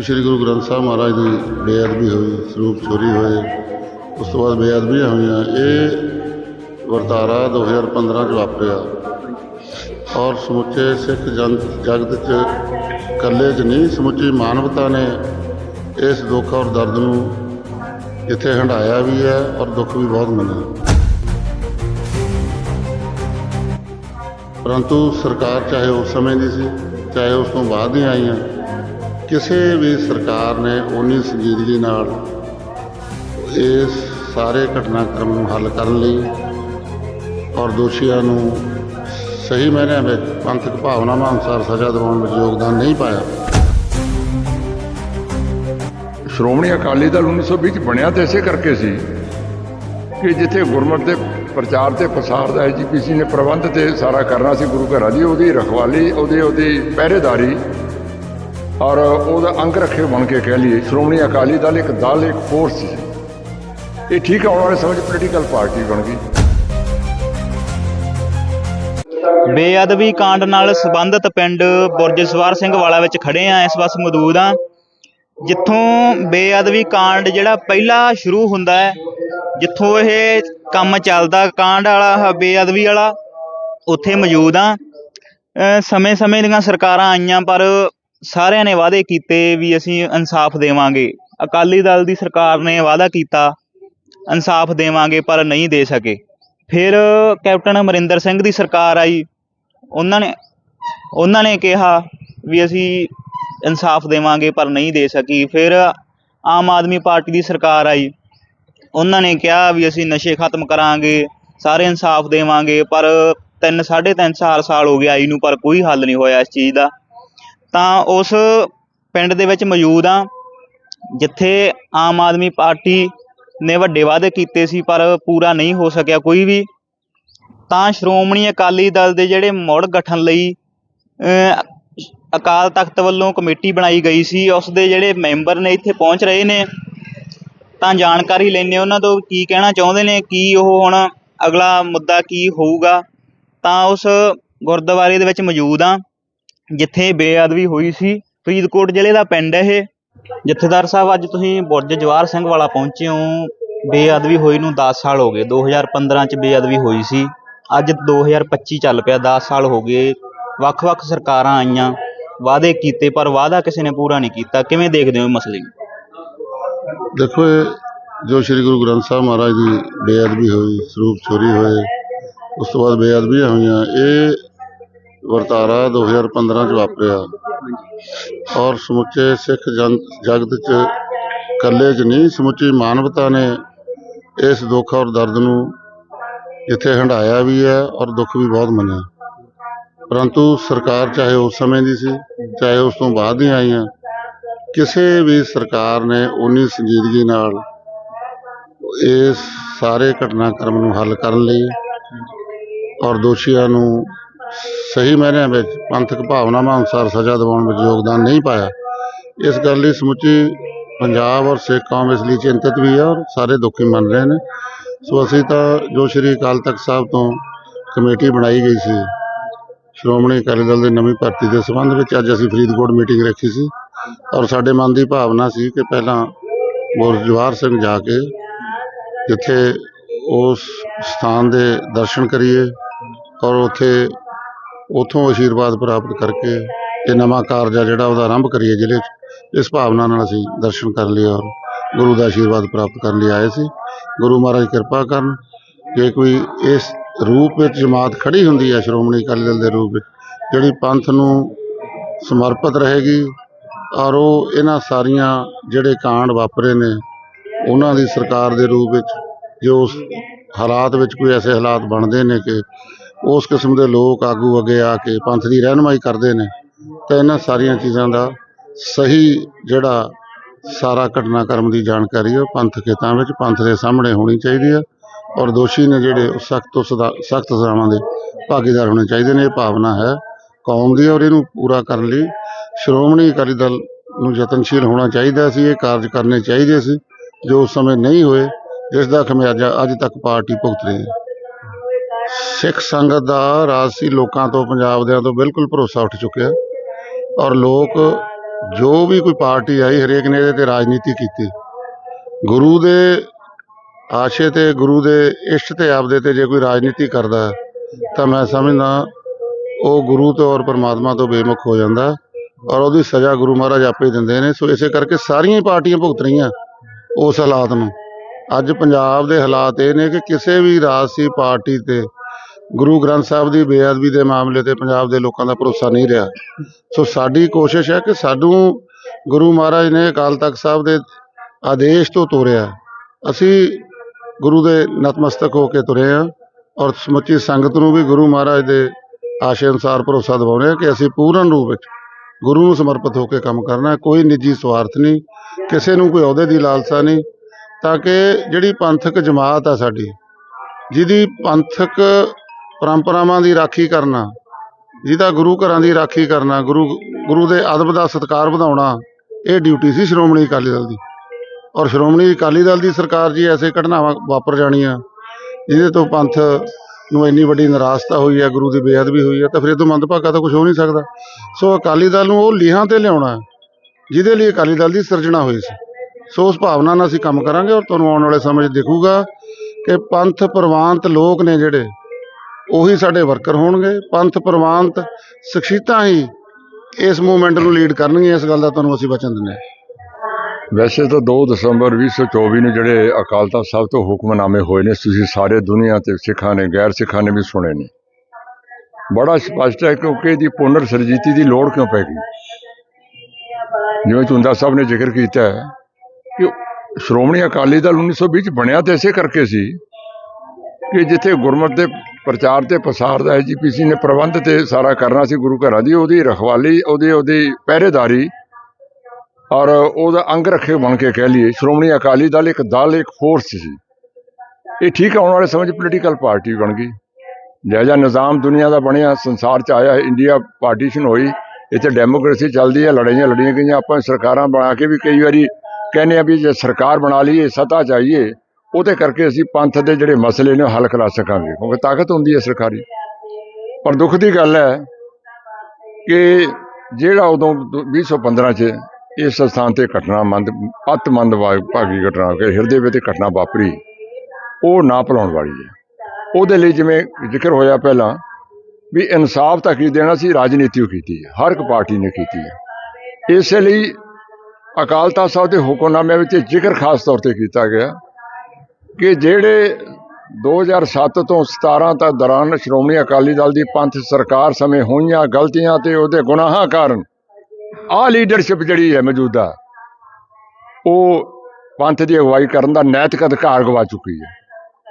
ਸ੍ਰੀ ਗੁਰੂ ਗ੍ਰੰਥ ਸਾਹਿਬ ਮਹਾਰਾਜ ਦੀ ਬੇਅਦਬੀ ਹੋਈ, ਸਰੂਪ ਚੋਰੀ ਹੋਏ, ਉਸ ਤੋਂ ਬਾਅਦ ਬੇਅਦਬੀਆਂ ਹੋਈਆਂ। ਇਹ ਵਰਤਾਰਾ 2015 ਚ ਵਾਪਰਿਆ। ਔਰ ਸਮੁੱਚੇ ਸਿੱਖ ਜਨ, ਜਗਤ ਚ ਇਕੱਲੇ ਚ ਨਹੀਂ, ਸਮੁੱਚੀ ਮਾਨਵਤਾ ਨੇ ਇਸ ਦੁੱਖ ਔਰ ਦਰਦ ਨੂੰ ਇੱਥੇ ਹੰਢਾਇਆ ਵੀ ਹੈ ਔਰ ਦੁੱਖ ਵੀ ਬਹੁਤ ਮੰਨਿਆ। ਪਰੰਤੂ ਸਰਕਾਰ ਚਾਹੇ ਉਸ ਸਮੇਂ ਦੀ ਸੀ, ਚਾਹੇ ਉਸ ਤੋਂ ਬਾਅਦ ਦੀਆਂ ਆਈਆਂ ਕਿਸੇ ਵੀ ਸਰਕਾਰ ਨੇ ਉਨੀ ਸੰਜੀਦਗੀ ਨਾਲ ਇਸ ਸਾਰੇ ਘਟਨਾਕ੍ਰਮ ਨੂੰ ਹੱਲ ਕਰਨ ਲਈ ਔਰ ਦੋਸ਼ੀਆਂ ਨੂੰ ਸਹੀ ਮਾਇਨਿਆਂ ਵਿੱਚ ਪੰਥਕ ਭਾਵਨਾਵਾਂ ਅਨੁਸਾਰ ਸਜ਼ਾ ਦਿਵਾਉਣ ਵਿੱਚ ਯੋਗਦਾਨ ਨਹੀਂ ਪਾਇਆ। ਸ਼੍ਰੋਮਣੀ ਅਕਾਲੀ ਦਲ 1920 ਚ ਬਣਿਆ ਤੇ ਇਸੇ ਕਰਕੇ ਸੀ ਕਿ ਜਿੱਥੇ ਗੁਰਮਤਿ ਦੇ ਪ੍ਰਚਾਰ ਤੇ ਪ੍ਰਸਾਰ ਦਾ ਐਜੀਪੀਸੀ ਨੇ ਪ੍ਰਬੰਧ ਤੇ ਸਾਰਾ ਕਰਨਾ ਸੀ ਗੁਰੂ ਘਰਾਂ ਦੀ, ਉਹਦੀ ਰਖਵਾਲੀ, ਉਹਦੇ ਉਹਦੀ ਪਹਿਰੇਦਾਰੀ ਔਰ ਉਹਦਾ ਅੰਗ ਰੱਖੇ ਬਣ ਕੇ ਕਹਿ ਲਈਏ, ਸ਼੍ਰੋਮਣੀ ਅਕਾਲੀ ਦਲ ਇੱਕ ਦਲ, ਇੱਕ ਫੋਰਸ ਸੀ। ਇਹ ਠੀਕ ਆਉਣ ਵਾਲੇ ਸਮੇਂ 'ਚ ਪੋਲੀਟੀਕਲ ਪਾਰਟੀ ਬਣ ਗਈ। ਬੇਅਦਬੀ ਕਾਂਡ ਨਾਲ ਸੰਬੰਧਿਤ ਪਿੰਡ ਬੁਰਜ ਸਿੰਘ ਵਾਲਾ ਵਿੱਚ ਖੜੇ ਆ, ਇਸ ਵਕਤ ਮੌਜੂਦ ਆ। ਜਿੱਥੋਂ ਬੇਅਦਬੀ ਕਾਂਡ ਜਿਹੜਾ ਪਹਿਲਾ ਸ਼ੁਰੂ ਹੁੰਦਾ ਹੈ, ਜਿੱਥੋਂ ਇਹ ਕੰਮ ਚੱਲਦਾ ਕਾਂਡ ਵਾਲਾ ਬੇਅਦਬੀ ਵਾਲਾ, ਉੱਥੇ ਮੌਜੂਦ ਆ। ਸਮੇਂ-ਸਮੇਂ ਦੀਆਂ ਸਰਕਾਰਾਂ ਆਈਆਂ, ਪਰ ਸਾਰਿਆਂ ਨੇ ਵਾਅਦੇ ਕੀਤੇ ਵੀ ਅਸੀਂ ਇਨਸਾਫ ਦੇਵਾਂਗੇ। ਅਕਾਲੀ ਦਲ ਦੀ ਸਰਕਾਰ ਨੇ ਵਾਅਦਾ ਕੀਤਾ, ਇਨਸਾਫ ਦੇਵਾਂਗੇ ਪਰ ਨਹੀਂ ਦੇ ਸਕੇ। ਫਿਰ ਕੈਪਟਨ ਅਮਰਿੰਦਰ ਸਿੰਘ ਦੀ ਸਰਕਾਰ ਆਈ। ਉਹਨਾਂ ਨੇ ਉਹਨਾਂ ਨੇ ਕਿਹਾ ਵੀ ਅਸੀਂ ਇਨਸਾਫ ਦੇਵਾਂਗੇ ਪਰ ਨਹੀਂ ਦੇ ਸਕੀ। ਫਿਰ ਆਮ ਆਦਮੀ ਪਾਰਟੀ ਦੀ ਸਰਕਾਰ ਆਈ। ਉਹਨਾਂ ਨੇ ਕਿਹਾ ਵੀ ਅਸੀਂ ਨਸ਼ੇ ਖਤਮ ਕਰਾਂਗੇ, ਸਾਰੇ ਇਨਸਾਫ ਦੇਵਾਂਗੇ, ਪਰ ਤਿੰਨ, ਸਾਢੇ ਤਿੰਨ ਚਾਰ ਸਾਲ ਹੋ ਗਏ ਆਈ ਨੂੰ, ਪਰ ਕੋਈ ਹੱਲ ਨਹੀਂ ਹੋਇਆ ਇਸ ਚੀਜ਼ ਦਾ। ਤਾਂ ਉਸ ਪਿੰਡ ਦੇ ਵਿੱਚ ਮੌਜੂਦ ਆ ਜਿੱਥੇ ਆਮ ਆਦਮੀ ਪਾਰਟੀ ਨੇ ਵੱਡੇ ਵਾਅਦੇ ਕੀਤੇ ਸੀ, ਪਰ ਪੂਰਾ ਨਹੀਂ ਹੋ ਸਕਿਆ ਕੋਈ ਵੀ। ਤਾਂ ਸ਼੍ਰੋਮਣੀ ਅਕਾਲੀ ਦਲ ਦੇ ਜਿਹੜੇ ਮੁੜ ਗਠਨ ਲਈ ਅਕਾਲ ਤਖਤ ਵੱਲੋਂ ਕਮੇਟੀ ਬਣਾਈ ਗਈ ਸੀ, ਉਸ ਦੇ ਜਿਹੜੇ ਮੈਂਬਰ ਨੇ ਇੱਥੇ ਪਹੁੰਚ ਰਹੇ ਨੇ, ਤਾਂ ਜਾਣਕਾਰੀ ਲੈਣੇ ਉਹਨਾਂ ਤੋਂ ਕੀ ਕਹਿਣਾ ਚਾਹੁੰਦੇ ਨੇ, ਕੀ ਉਹ ਹੁਣ ਅਗਲਾ ਮੁੱਦਾ ਕੀ ਹੋਊਗਾ। ਤਾਂ ਉਸ ਗੁਰਦੁਆਰੇ ਦੇ ਵਿੱਚ ਮੌਜੂਦ ਆ ਜਿੱਥੇ ਬੇਅਦਬੀ ਹੋਈ ਸੀ, ਫਰੀਦਕੋਟ ਜ਼ਿਲ੍ਹੇ ਦਾ ਪਿੰਡ ਹੈ ਇਹ। ਜਥੇਦਾਰ ਸਾਹਿਬ, ਅੱਜ ਤੁਸੀਂ ਬੁਰਜ ਜਵਾਰ ਸਿੰਘ ਵਾਲਾ ਪਹੁੰਚੇ ਹੋ। ਬੇਅਦਬੀ ਹੋਈ ਨੂੰ 10 ਸਾਲ ਹੋ ਗਏ। 2015 ਚ ਬੇਅਦਬੀ ਹੋਈ ਸੀ। ਅੱਜ 2025 ਚੱਲ ਪਿਆ 10 ਸਾਲ ਹੋ ਗਏ। ਵੱਖ-ਵੱਖ ਸਰਕਾਰਾਂ ਆਈਆਂ। ਵਾਅਦੇ ਕੀਤੇ, ਪਰ ਵਾਅਦਾ ਕਿਸੇ ਨੇ ਪੂਰਾ ਨਹੀਂ ਕੀਤਾ। ਕਿਵੇਂ ਦੇਖਦੇ ਹੋ ਇਹ ਮਸਲੇ ਨੂੰ? ਦੇਖੋ ਜੋ ਸ੍ਰੀ ਗੁਰੂ ਗ੍ਰੰਥ ਸਾਹਿਬ ਮਹਾਰਾਜ ਦੀ ਬੇਅਦਬੀ ਹੋਈ, ਸਰੂਪ ਚੋਰੀ ਹੋਏ, ਉਸ ਤੋਂ ਬਾਅਦ ਬੇਅਦਬੀਆਂ ਹੋਈਆਂ, ਇਹ ਵਰਤਾਰਾ 2015 ਚ ਵਾਪਰਿਆ। ਔਰ ਸਮੁੱਚੇ ਸਿੱਖ ਜਨ ਜਗਤ ਚ ਇਕੱਲੇ ਚ ਨਹੀਂ, ਸਮੁੱਚੀ ਮਾਨਵਤਾ ਨੇ ਇਸ ਦੁੱਖ ਔਰ ਦਰਦ ਨੂੰ ਇੱਥੇ ਹੰਢਾਇਆ ਵੀ ਹੈ ਔਰ ਦੁੱਖ ਵੀ ਬਹੁਤ ਮੰਨਿਆ। ਪਰੰਤੂ ਸਰਕਾਰ ਚਾਹੇ ਉਸ ਸਮੇਂ ਦੀ ਸੀ, ਚਾਹੇ ਉਸ ਤੋਂ ਬਾਅਦ ਦੀਆਂ ਆਈਆਂ, ਕਿਸੇ ਵੀ ਸਰਕਾਰ ਨੇ ਉਨੀ ਸੰਜੀਦਗੀ ਨਾਲ ਇਸ ਸਾਰੇ ਘਟਨਾਕ੍ਰਮ ਨੂੰ ਹੱਲ ਕਰਨ ਲਈ ਔਰ ਦੋਸ਼ੀਆਂ ਨੂੰ ਸਹੀ ਮਾਇਨਿਆਂ ਵਿੱਚ ਪੰਥਕ ਭਾਵਨਾਵਾਂ ਅਨੁਸਾਰ ਸਜ਼ਾ ਦਿਵਾਉਣ ਵਿੱਚ ਯੋਗਦਾਨ ਨਹੀਂ ਪਾਇਆ। ਇਸ ਗੱਲ ਲਈ ਸਮੁੱਚੀ ਪੰਜਾਬ ਔਰ ਸਿੱਖ ਕੌਮ ਇਸ ਲਈ ਚਿੰਤਤ ਵੀ ਹੈ ਔਰ ਸਾਰੇ ਦੁਖੀ ਮੰਨ ਰਹੇ ਨੇ। ਸੋ ਅਸੀਂ ਤਾਂ ਜੋ ਸ੍ਰੀ ਅਕਾਲ ਤਖਤ ਸਾਹਿਬ ਤੋਂ ਕਮੇਟੀ ਬਣਾਈ ਗਈ ਸੀ, ਸ਼੍ਰੋਮਣੀ ਅਕਾਲੀ ਦਲ ਦੇ ਨਵੀਂ ਭਰਤੀ ਦੇ ਸੰਬੰਧ ਵਿੱਚ ਅੱਜ ਅਸੀਂ ਫਰੀਦਕੋਟ ਮੀਟਿੰਗ ਰੱਖੀ ਸੀ ਔਰ ਸਾਡੇ ਮਨ ਦੀ ਭਾਵਨਾ ਸੀ ਕਿ ਪਹਿਲਾਂ ਗੁਰਜਵਾਰ ਸਿੰਘ ਜਾ ਕੇ ਜਿੱਥੇ ਉਸ ਸਥਾਨ ਦੇ ਦਰਸ਼ਨ ਕਰੀਏ ਔਰ ਉੱਥੇ ਉਥੋਂ ਆਸ਼ੀਰਵਾਦ ਪ੍ਰਾਪਤ ਕਰਕੇ ਇਹ ਨਵਾਂ ਕਾਰਜ ਆ ਜਿਹੜਾ ਉਹਦਾ ਆਰੰਭ ਕਰੀਏ ਜ਼ਿਲ੍ਹੇ 'ਚ, ਇਸ ਭਾਵਨਾ ਨਾਲ ਅਸੀਂ ਦਰਸ਼ਨ ਕਰਨ ਲਈ ਔਰ ਗੁਰੂ ਦਾ ਆਸ਼ੀਰਵਾਦ ਪ੍ਰਾਪਤ ਕਰਨ ਲਈ ਆਏ ਸੀ। ਗੁਰੂ ਮਹਾਰਾਜ ਕਿਰਪਾ ਕਰਨ, ਜੇ ਕੋਈ ਇਸ ਰੂਪ ਵਿੱਚ ਜਮਾਤ ਖੜੀ ਹੁੰਦੀ ਹੈ ਸ਼੍ਰੋਮਣੀ ਅਕਾਲੀ ਦਲ ਦੇ ਰੂਪ ਵਿੱਚ, ਜਿਹੜੀ ਪੰਥ ਨੂੰ ਸਮਰਪਿਤ ਰਹੇਗੀ ਔਰ ਉਹ ਇਹਨਾਂ ਸਾਰੀਆਂ ਜਿਹੜੇ ਕਾਂਡ ਵਾਪਰੇ ਨੇ, ਉਹਨਾਂ ਦੀ ਸਰਕਾਰ ਦੇ ਰੂਪ ਵਿੱਚ ਜੋ ਉਸ ਹਾਲਾਤ ਵਿੱਚ ਕੋਈ ਐਸੇ ਹਾਲਾਤ ਬਣਦੇ ਨੇ ਕਿ ਉਸ ਕਿਸਮ ਦੇ ਲੋਕ ਆਗੂ ਅੱਗੇ ਆ ਕੇ ਪੰਥ ਦੀ ਰਹਿਨਮਾਈ ਕਰਦੇ ਨੇ, ਤਾਂ ਇਹਨਾਂ ਸਾਰੀਆਂ ਚੀਜ਼ਾਂ ਦਾ ਸਹੀ ਜਿਹੜਾ ਸਾਰਾ ਘਟਨਾਕ੍ਰਮ ਦੀ ਜਾਣਕਾਰੀ ਉਹ ਪੰਥ ਖੇਤਾਂ ਵਿੱਚ ਪੰਥ ਦੇ ਸਾਹਮਣੇ ਹੋਣੀ ਚਾਹੀਦੀ ਹੈ ਔਰ ਦੋਸ਼ੀ ਨੇ ਜਿਹੜੇ ਉਹ ਸਖਤ ਤੋਂ ਸਖਤ ਸਜ਼ਾਵਾਂ ਦੇ ਭਾਗੀਦਾਰ ਹੋਣੇ ਚਾਹੀਦੇ ਨੇ, ਇਹ ਭਾਵਨਾ ਹੈ ਕੌਮ ਦੀ ਔਰ ਇਹਨੂੰ ਪੂਰਾ ਕਰਨ ਲਈ। ਸ਼੍ਰੋਮਣੀ ਅਕਾਲੀ ਦਲ ਨੂੰ ਯਤਨਸ਼ੀਲ ਹੋਣਾ ਚਾਹੀਦਾ ਸੀ, ਇਹ ਕਾਰਜ ਕਰਨੇ ਚਾਹੀਦੇ ਸੀ, ਜੋ ਉਸ ਸਮੇਂ ਨਹੀਂ ਹੋਏ, ਜਿਸ ਦਾ ਖਮਿਆਜਾ ਅੱਜ ਤੱਕ ਪਾਰਟੀ ਭੁਗਤ ਰਹੀ ਹੈ। ਸਿੱਖ ਸੰਗਤ ਦਾ ਰਾਜਸੀ ਲੋਕਾਂ ਤੋਂ ਪੰਜਾਬ ਦਿਆਂ ਤੋਂ ਬਿਲਕੁਲ ਭਰੋਸਾ ਉੱਠ ਚੁੱਕਿਆ। ਔਰ ਲੋਕ ਜੋ ਵੀ ਕੋਈ ਪਾਰਟੀ ਆਈ, ਹਰੇਕ ਨੇ ਇਹਦੇ ਤੇ ਰਾਜਨੀਤੀ ਕੀਤੀ। ਗੁਰੂ ਦੇ ਆਸ਼ੇ ਤੇ, ਗੁਰੂ ਦੇ ਇਸ਼ਟ ਤੇ, ਆਪਦੇ ਤੇ ਜੇ ਕੋਈ ਰਾਜਨੀਤੀ ਕਰਦਾ ਤਾਂ ਮੈਂ ਸਮਝਦਾ ਉਹ ਗੁਰੂ ਤੋਂ ਔਰ ਪਰਮਾਤਮਾ ਤੋਂ ਬੇਮੁਖ ਹੋ ਜਾਂਦਾ ਔਰ ਉਹਦੀ ਸਜ਼ਾ ਗੁਰੂ ਮਹਾਰਾਜ ਆਪੇ ਦਿੰਦੇ ਨੇ। ਸੋ ਇਸੇ ਕਰਕੇ ਸਾਰੀਆਂ ਪਾਰਟੀਆਂ ਭੁਗਤ ਰਹੀਆਂ ਉਸ ਹਾਲਾਤ ਨੂੰ। ਅੱਜ ਪੰਜਾਬ ਦੇ ਹਾਲਾਤ ਇਹ ਨੇ ਕਿ ਕਿਸੇ ਵੀ ਰਾਜਸੀ ਪਾਰਟੀ ਤੇ ਗੁਰੂ ਗ੍ਰੰਥ ਸਾਹਿਬ ਦੀ ਬੇਅਦਬੀ ਦੇ ਮਾਮਲੇ ਤੇ ਪੰਜਾਬ ਦੇ ਲੋਕਾਂ ਦਾ ਭਰੋਸਾ ਨਹੀਂ ਰਿਹਾ। ਸੋ ਸਾਡੀ ਕੋਸ਼ਿਸ਼ ਹੈ ਕਿ ਸਾਨੂੰ ਗੁਰੂ ਮਹਾਰਾਜ ਨੇ ਅਕਾਲ ਤਖਤ ਸਾਹਿਬ ਦੇ ਆਦੇਸ਼ ਤੋਂ ਤੋਰਿਆ। ਅਸੀਂ ਗੁਰੂ ਦੇ ਨਤਮਸਤਕ ਹੋ ਕੇ ਤੁਰੇ ਹਾਂ ਔਰ ਸਮੁੱਚੀ ਸੰਗਤ ਨੂੰ ਵੀ ਗੁਰੂ ਮਹਾਰਾਜ ਦੇ ਆਸ਼ੇ ਅਨੁਸਾਰ ਭਰੋਸਾ ਦਿਵਾਉਂਦੇ ਹਾਂ ਕਿ ਅਸੀਂ ਪੂਰਨ ਰੂਪ ਵਿੱਚ ਗੁਰੂ ਨੂੰ ਸਮਰਪਿਤ ਹੋ ਕੇ ਕੰਮ ਕਰਨਾ ਕੋਈ ਨਿੱਜੀ ਸਵਾਰਥ ਨਹੀਂ, ਕਿਸੇ ਨੂੰ ਕੋਈ ਅਹੁਦੇ ਦੀ ਲਾਲਸਾ ਨਹੀਂ, ਤਾਂ ਕਿ ਜਿਹੜੀ ਪੰਥਕ ਜਮਾਤ ਆ ਸਾਡੀ, ਜਿਹਦੀ ਪੰਥਕ ਪਰੰਪਰਾਵਾਂ ਦੀ ਰਾਖੀ ਕਰਨਾ, ਜਿਹਦਾ ਗੁਰੂ ਘਰਾਂ ਦੀ ਰਾਖੀ ਕਰਨਾ, ਗੁਰੂ ਗੁਰੂ ਦੇ ਅਦਬ ਦਾ ਸਤਿਕਾਰ ਵਧਾਉਣਾ, ਇਹ ਡਿਊਟੀ ਸੀ ਸ਼੍ਰੋਮਣੀ ਅਕਾਲੀ ਦਲ ਦੀ। ਔਰ ਸ਼੍ਰੋਮਣੀ ਅਕਾਲੀ ਦਲ ਦੀ ਸਰਕਾਰ ਜੀ ਐਸੇ ਘਟਨਾਵਾਂ ਵਾਪਰ ਜਾਣੀਆਂ, ਜਿਹਦੇ ਤੋਂ ਪੰਥ ਨੂੰ ਇੰਨੀ ਵੱਡੀ ਨਿਰਾਸ਼ਤਾ ਹੋਈ ਹੈ, ਗੁਰੂ ਦੀ ਬੇਅਦਬੀ ਹੋਈ ਹੈ, ਤਾਂ ਫਿਰ ਇਹ ਤੋਂ ਮੰਦਭਾਗਾ ਤਾਂ ਕੁਝ ਹੋ ਨਹੀਂ ਸਕਦਾ। ਸੋ ਅਕਾਲੀ ਦਲ ਨੂੰ ਉਹ ਲੀਹਾਂ ਤੇ ਲਿਆਉਣਾ, ਜਿਹਦੇ ਲਈ ਅਕਾਲੀ ਦਲ ਦੀ ਸਿਰਜਣਾ ਹੋਈ ਸੀ। ਸੋ ਉਸ ਭਾਵਨਾ ਨਾਲ ਅਸੀਂ ਕੰਮ ਕਰਾਂਗੇ ਔਰ ਤੁਹਾਨੂੰ ਆਉਣ ਵਾਲੇ ਸਮੇਂ 'ਚ ਦਿਖੂਗਾ ਕਿ ਪੰਥ ਪ੍ਰਵਾਨਤ ਲੋਕ ਨੇ ਜਿਹੜੇ ਉਹੀ ਸਾਡੇ ਵਰਕਰ ਹੋਣਗੇ, ਪੰਥ, ਪ੍ਰਵਾਨਤ ਸ਼ਖਸੀਅਤਾਂ ਹੀ ਇਸ ਮੂਵਮੈਂਟ ਨੂੰ ਲੀਡ ਕਰਨਗੀਆਂ, ਇਸ ਗੱਲ ਦਾ ਤੁਹਾਨੂੰ ਅਸੀਂ ਵਚਨ ਦਿੰਦੇ ਹਾਂ। ਵੈਸੇ ਤਾਂ 2 ਦਸੰਬਰ 2024 ਨੂੰ ਜਿਹੜੇ ਅਕਾਲ ਤਖਤ ਸਾਹਿਬ ਤੋਂ ਹੁਕਮਨਾਮੇ ਹੋਏ ਨੇ, ਤੁਸੀਂ ਸਾਰੇ ਦੁਨੀਆ ਤੇ ਸਿੱਖਾਂ ਨੇ, ਗੈਰ ਸਿੱਖਾਂ ਨੇ ਵੀ ਸੁਣੇ ਨੇ। ਬੜਾ ਸਪਸ਼ਟ ਹੈ ਕਿਉਂਕਿ ਇਹਦੀ ਪੁਨਰ ਸਰਜੀਤੀ ਦੀ ਲੋੜ ਕਿਉਂ ਪੈ ਗਈ? ਜਿਵੇਂ ਚੁੰਦਾ ਸਾਹਿਬ ਨੇ ਜ਼ਿਕਰ ਕੀਤਾ ਹੈ ਕਿ ਸ਼੍ਰੋਮਣੀ ਅਕਾਲੀ ਦਲ 1920 ਚ ਬਣਿਆ ਤੇ ਇਸੇ ਕਰਕੇ ਸੀ ਕਿ ਜਿੱਥੇ ਗੁਰਮਤਿ ਦੇ ਪ੍ਰਚਾਰ ਤੇ ਪ੍ਰਸਾਰ ਦਾ ਐਜੀਪੀਸੀ ਨੇ ਪ੍ਰਬੰਧ ਤੇ ਸਾਰਾ ਕਰਨਾ ਸੀ ਗੁਰੂ ਘਰਾਂ ਦੀ, ਉਹਦੀ ਰਖਵਾਲੀ, ਉਹਦੀ ਉਹਦੀ ਪਹਿਰੇਦਾਰੀ ਔਰ ਉਹਦਾ ਅੰਗ ਰੱਖੇ ਬਣ ਕੇ ਕਹਿ ਲਈਏ, ਸ਼੍ਰੋਮਣੀ ਅਕਾਲੀ ਦਲ ਇੱਕ ਦਲ, ਇੱਕ ਫੋਰਸ ਸੀ। ਇਹ ਠੀਕ ਆਉਣ ਵਾਲੇ ਸਮੇਂ 'ਚ ਪੋਲੀਟੀਕਲ ਪਾਰਟੀ ਬਣ ਗਈ। ਜਿਹੋ ਜਿਹਾ ਨਿਜ਼ਾਮ ਦੁਨੀਆ ਦਾ ਬਣਿਆ, ਸੰਸਾਰ 'ਚ ਆਇਆ, ਇੰਡੀਆ ਪਾਰਟੀਸ਼ਨ ਹੋਈ ਇੱਥੇ ਡੈਮੋਕ੍ਰੇਸੀ ਚੱਲਦੀ ਹੈ, ਲੜਾਈਆਂ ਲੜੀਆਂ ਗਈਆਂ, ਆਪਾਂ ਸਰਕਾਰਾਂ ਬਣਾ ਕੇ ਵੀ ਕਈ ਵਾਰੀ ਕਹਿੰਦੇ ਆ ਵੀ ਜੇ ਸਰਕਾਰ ਬਣਾ ਲਈਏ, ਸੱਤਾ ਚਾਹੀਏ ਉਹਦੇ ਕਰਕੇ ਅਸੀਂ ਪੰਥ ਦੇ ਜਿਹੜੇ ਮਸਲੇ ਨੇ ਉਹ ਹੱਲ ਕਰਾ ਸਕਾਂਗੇ, ਕਿਉਂਕਿ ਤਾਕਤ ਹੁੰਦੀ ਹੈ ਸਰਕਾਰੀ। ਪਰ ਦੁੱਖ ਦੀ ਗੱਲ ਹੈ ਕਿ ਜਿਹੜਾ ਉਦੋਂ 2015 ਚ ਇਸ ਸਥਾਨ ਤੇ ਘਟਨਾ ਮੰਦ ਅਤ ਭਾਗੀ ਘਟਨਾ ਕਿ ਹਿਰਦੇ ਵਿੱਚ ਘਟਨਾ ਵਾਪਰੀ, ਉਹ ਨਾ ਭੁਲਾਉਣ ਵਾਲੀ ਹੈ। ਉਹਦੇ ਲਈ ਜਿਵੇਂ ਜ਼ਿਕਰ ਹੋਇਆ ਪਹਿਲਾਂ ਵੀ ਇਨਸਾਫ ਤਾਂ ਕੀ ਦੇਣਾ ਸੀ, ਰਾਜਨੀਤੀ ਉਹ ਕੀਤੀ ਹੈ, ਹਰ ਇੱਕ ਪਾਰਟੀ ਨੇ ਕੀਤੀ ਹੈ। ਇਸੇ ਲਈ ਅਕਾਲ ਤਖਤ ਸਾਹਿਬ ਦੇ ਹੁਕਮਨਾਮੇ ਵਿੱਚ ਜ਼ਿਕਰ ਖਾਸ ਤੌਰ ਤੇ ਕੀਤਾ ਗਿਆ ਕਿ ਜਿਹੜੇ 2007 ਤੋਂ 17 ਤੱਕ ਦੌਰਾਨ ਸ਼੍ਰੋਮਣੀ ਅਕਾਲੀ ਦਲ ਦੀ ਪੰਥ ਸਰਕਾਰ ਸਮੇਂ ਹੋਈਆਂ ਗਲਤੀਆਂ ਤੇ ਉਹਦੇ ਗੁਨਾਹਾਂ ਕਾਰਨ ਆਹ ਲੀਡਰਸ਼ਿਪ ਜਿਹੜੀ ਹੈ ਮੌਜੂਦਾ, ਉਹ ਪੰਥ ਦੀ ਅਗਵਾਈ ਕਰਨ ਦਾ ਨੈਤਿਕ ਅਧਿਕਾਰ ਗਵਾ ਚੁੱਕੀ ਹੈ।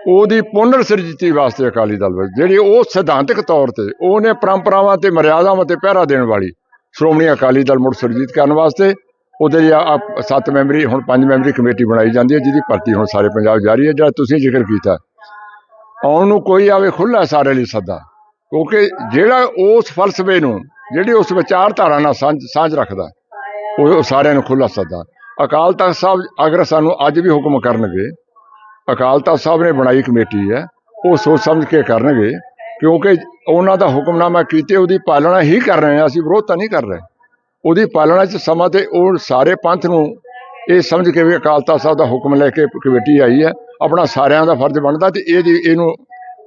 ਉਹਦੀ ਪੁਨਰ ਸਿਰਜਿਤੀ ਵਾਸਤੇ ਅਕਾਲੀ ਦਲ ਵਿੱਚ ਜਿਹੜੀ ਉਹ ਸਿਧਾਂਤਕ ਤੌਰ ਤੇ ਉਹਨੇ ਪਰੰਪਰਾਵਾਂ ਤੇ ਮਰਿਆਦਾਵਾਂ ਤੇ ਪਹਿਰਾ ਦੇਣ ਵਾਲੀ ਸ਼੍ਰੋਮਣੀ ਅਕਾਲੀ ਦਲ ਮੁੜ ਸੁਰਜੀਤ ਕਰਨ ਵਾਸਤੇ ਉਹਦੇ ਲਈ ਆ ਸੱਤ ਮੈਂਬਰੀ, ਹੁਣ ਪੰਜ ਮੈਂਬਰੀ ਕਮੇਟੀ ਬਣਾਈ ਜਾਂਦੀ ਹੈ, ਜਿਹਦੀ ਭਰਤੀ ਹੁਣ ਸਾਰੇ ਪੰਜਾਬ ਜਾਰੀ ਹੈ, ਜਿਹੜਾ ਤੁਸੀਂ ਜ਼ਿਕਰ ਕੀਤਾ। ਆਉਣ ਨੂੰ ਕੋਈ ਆਵੇ ਖੁੱਲਾ ਸਾਰੇ ਲਈ ਸੱਦਾ, ਕਿਉਂਕਿ ਜਿਹੜਾ ਉਸ ਫਲਸਫੇ ਨੂੰ, ਜਿਹੜੀ ਉਸ ਵਿਚਾਰਧਾਰਾ ਨਾਲ ਸਾਂਝ ਸਾਂਝ ਰੱਖਦਾ, ਉਹ ਸਾਰਿਆਂ ਨੂੰ ਖੁੱਲਾ ਸੱਦਾ। ਅਕਾਲ ਤਖਤ ਸਾਹਿਬ, ਅਗਰ ਸਾਨੂੰ ਅੱਜ ਵੀ ਹੁਕਮ ਕਰਨਗੇ, ਅਕਾਲ ਤਖਤ ਸਾਹਿਬ ਨੇ ਬਣਾਈ ਕਮੇਟੀ ਹੈ, ਉਹ ਸੋਚ ਸਮਝ ਕੇ ਕਰਨਗੇ, ਕਿਉਂਕਿ ਉਹਨਾਂ ਦਾ ਹੁਕਮਨਾਮਾ ਕੀਤੇ, ਉਹਦੀ ਪਾਲਣਾ ਹੀ ਕਰ ਰਹੇ ਹਾਂ, ਅਸੀਂ ਵਿਰੋਧ ਤਾਂ ਨਹੀਂ ਕਰ ਰਹੇ। ਉਹਦੀ ਪਾਲਣਾ 'ਚ ਸਮਾਂ ਤੇ ਉਹ ਸਾਰੇ ਪੰਥ ਨੂੰ ਇਹ ਸਮਝ ਕੇ ਵੀ ਅਕਾਲ ਤਖਤ ਸਾਹਿਬ ਦਾ ਹੁਕਮ ਲੈ ਕੇ ਕਮੇਟੀ ਆਈ ਹੈ, ਆਪਣਾ ਸਾਰਿਆਂ ਦਾ ਫਰਜ਼ ਬਣਦਾ ਤੇ ਇਹਦੀ ਇਹਨੂੰ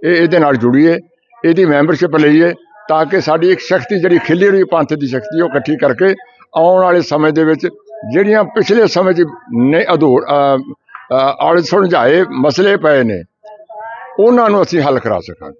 ਇਹ ਇਹਦੇ ਨਾਲ ਜੁੜੀਏ, ਇਹਦੀ ਮੈਂਬਰਸ਼ਿਪ ਲਈਏ ਤਾਂ ਕਿ ਸਾਡੀ ਇੱਕ ਸ਼ਕਤੀ ਜਿਹੜੀ ਖਿਲੀ ਹੋਈ ਪੰਥ ਦੀ ਸ਼ਕਤੀ ਉਹ ਇਕੱਠੀ ਕਰਕੇ ਆਉਣ ਵਾਲੇ ਸਮੇਂ ਦੇ ਵਿੱਚ ਜਿਹੜੀਆਂ ਪਿਛਲੇ ਸਮੇਂ 'ਚ ਨੇ ਅਧੂਰ ਆਲੇ ਸੁਲਝਾਏ ਮਸਲੇ ਪਏ ਨੇ, ਉਹਨਾਂ ਨੂੰ ਅਸੀਂ ਹੱਲ ਕਰਾ ਸਕਾਂਗੇ।